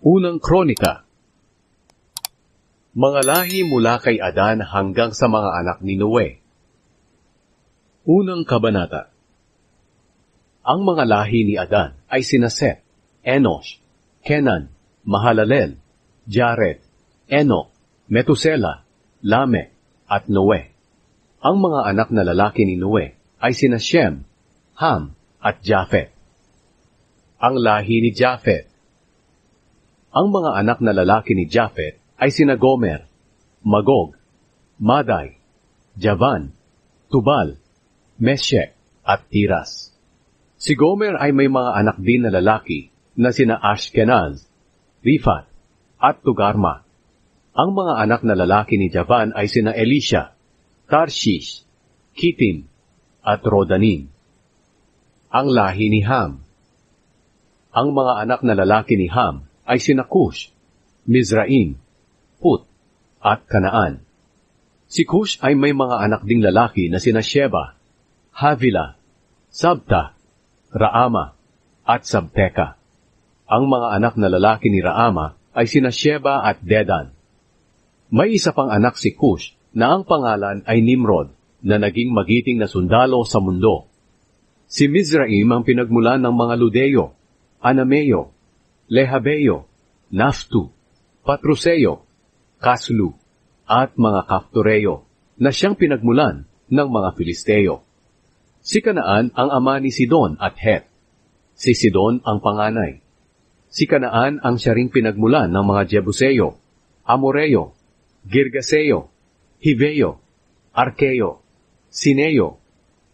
Unang Kronika Mga lahi mula kay Adan hanggang sa mga anak ni Noe. Unang Kabanata Ang mga lahi ni Adan ay sina Seth, Enosh, Kenan, Mahalalel, Jared, Enoch, Metusela, Lame, at Noe. Ang mga anak na lalaki ni Noe ay sina Shem, Ham, at Japhet. Ang lahi ni Japhet Ang mga anak na lalaki ni Japhet ay sina Gomer, Magog, Maday, Javan, Tubal, Meshek, at Tiras. Si Gomer ay may mga anak din na lalaki na sina Ashkenaz, Rifat, at Tugarma. Ang mga anak na lalaki ni Javan ay sina Elisha, Tarshish, Kitim, at Rodanin. Ang lahi ni Ham Ang mga anak na lalaki ni Ham ay sina Cush, Mizraim, Put, at Kanaan. Si Cush ay may mga anak ding lalaki na sina Sheba, Havila, Sabta, Raama, at Sabteka. Ang mga anak na lalaki ni Raama ay sina Sheba at Dedan. May isa pang anak si Cush na ang pangalan ay Nimrod na naging magiting na sundalo sa mundo. Si Mizraim ang pinagmulan ng mga Ludeo, Anameo, Lehabeo, Naftu, Patruseo, Kaslu, at mga Kaftoreo na siyang pinagmulan ng mga Filisteo. Si Kanaan ang ama ni Sidon at Het. Si Sidon ang panganay. Si Kanaan ang siya ring pinagmulan ng mga Jebuseo, Amoreo, Girgaseo, Hiveo, Arkeo, Sineo,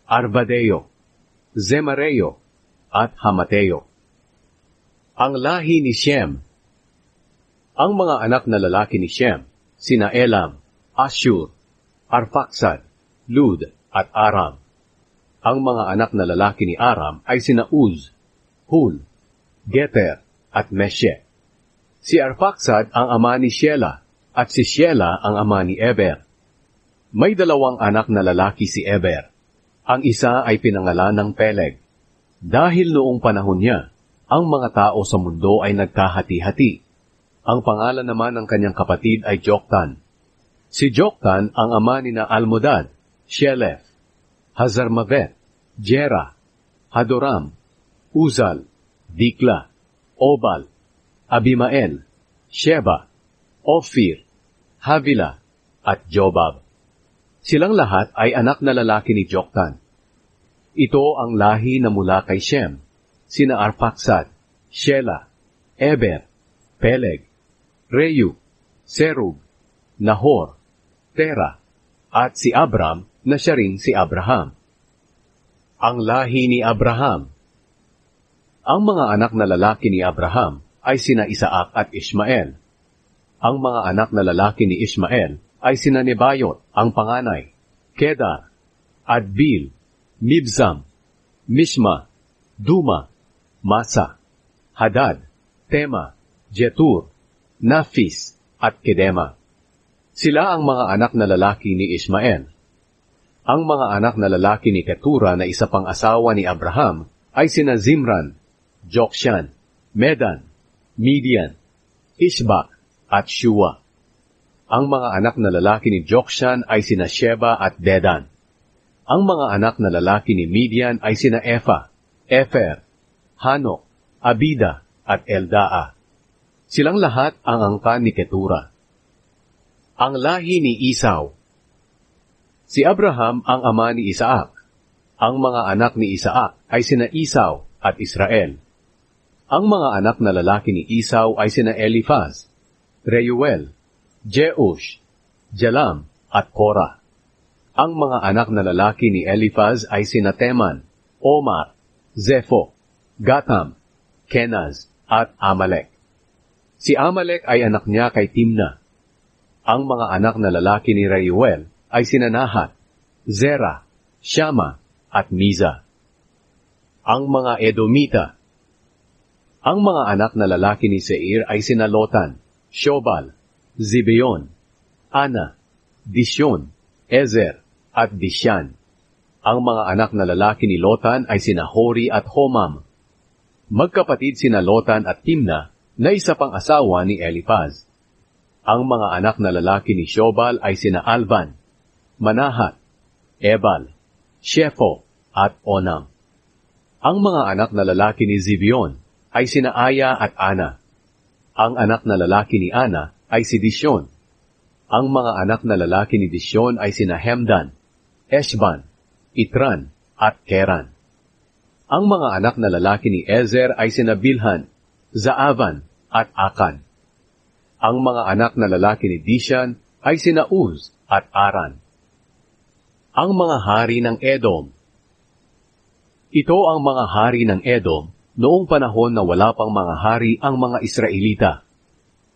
Arvadeo, Zemareo, at Hamateo. Ang lahi ni Shem Ang mga anak na lalaki ni Shem, sina Elam, Ashur, Arphaxad, Lud, at Aram. Ang mga anak na lalaki ni Aram ay sina Uz, Hul, Geter, at Meshe. Si Arphaxad ang ama ni Shela, at si Shela ang ama ni Eber. May dalawang anak na lalaki si Eber. Ang isa ay pinangalan ng Peleg. Dahil noong panahon niya, ang mga tao sa mundo ay nagkahati-hati. Ang pangalan naman ng kanyang kapatid ay Joktan. Si Joktan ang ama ni na Almodad, Shelef, Hazarmavet, Jera, Hadoram, Uzal, Dikla, Obal, Abimael, Sheba, Ophir, Havila, at Jobab. Silang lahat ay anak na lalaki ni Joktan. Ito ang lahi na mula kay Shem, sina Arphaxad, Shela, Eber, Peleg, Reyu, Serug, Nahor, Tera, at si Abram na siya rin si Abraham. Ang lahi ni Abraham Ang mga anak na lalaki ni Abraham ay sina Isaac at Ishmael. Ang mga anak na lalaki ni Ishmael ay sina Nebayot, ang panganay, Kedar, Adbil, Mibzam, Mishma, Duma, Masa, Hadad, Tema, Jetur, Nafis, at Kedema. Sila ang mga anak na lalaki ni Ismael. Ang mga anak na lalaki ni Ketura na isa pang asawa ni Abraham ay sina Zimran, Jokshan, Medan, Midian, Ishbak, at Shua. Ang mga anak na lalaki ni Jokshan ay sina Sheba at Dedan. Ang mga anak na lalaki ni Midian ay sina Efa, Efer, Hanok, Abida, at Eldaa. Silang lahat ang angkan ni Ketura. Ang lahi ni Isaw Si Abraham ang ama ni Isaac. Ang mga anak ni Isaac ay sina Isaw at Israel. Ang mga anak na lalaki ni Isaw ay sina Eliphaz, Reuel, Jeush, Jalam, at Korah. Ang mga anak na lalaki ni Eliphaz ay sina Teman, Omar, Zepho, Gatam, Kenaz, at Amalek. Si Amalek ay anak niya kay Timna. Ang mga anak na lalaki ni Reuel ay sina Nahat, Zera, Shama, at Miza. Ang mga Edomita Ang mga anak na lalaki ni Seir ay sina Lotan, Shobal, Zibeon, Ana, Disyon, Ezer, at Disyan. Ang mga anak na lalaki ni Lotan ay sina Hori at Homam. Magkapatid sina Lotan at Timna na isa pang asawa ni Elipaz. Ang mga anak na lalaki ni Shobal ay sina Alvan, Manahat, Ebal, Shepho, at Onam. Ang mga anak na lalaki ni Zibion ay sina Aya at Ana. Ang anak na lalaki ni Ana ay si Dishon. Ang mga anak na lalaki ni Dishon ay sina Hemdan, Eshban, Itran, at Keran. Ang mga anak na lalaki ni Ezer ay sina Bilhan, Zaavan, at Akan. Ang mga anak na lalaki ni Dishan ay sina Uz at Aran. Ang mga hari ng Edom Ito ang mga hari ng Edom noong panahon na wala pang mga hari ang mga Israelita.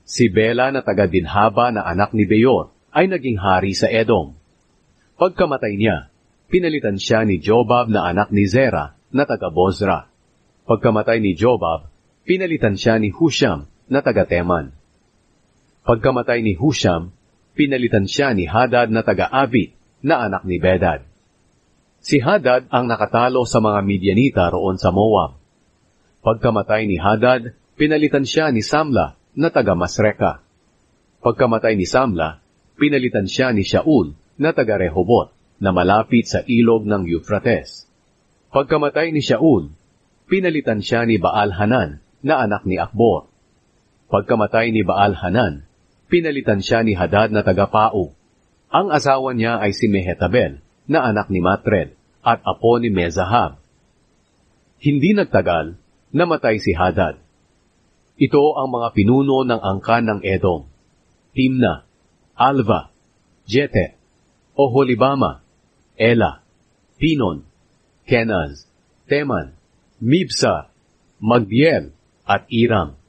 Si Bela na taga Dinhaba na anak ni Beor ay naging hari sa Edom. Pagkamatay niya, pinalitan siya ni Jobab na anak ni Zera na taga Bozra. Pagkamatay ni Jobab, pinalitan siya ni Husham na taga Teman. Pagkamatay ni Husham, pinalitan siya ni Hadad na taga Avit na anak ni Bedad. Si Hadad ang nakatalo sa mga Midianita roon sa Moab. Pagkamatay ni Hadad, pinalitan siya ni Samla na taga Masreka. Pagkamatay ni Samla, pinalitan siya ni Shaul na taga Rehobot na malapit sa ilog ng Euphrates. Pagkamatay ni Shaul, pinalitan siya ni Baal Hanan na anak ni Akbor. Pagkamatay ni Baal Hanan, pinalitan siya ni Hadad na taga Pau. Ang asawa niya ay si Mehetabel na anak ni Matred at apo ni Mezahab. Hindi nagtagal, namatay si Hadad. Ito ang mga pinuno ng angkan ng Edom. Timna, Alva, Jete, Oholibama, Ela, Pinon, Kenaz, Teman, Mibsa, Magdiel, at Iram.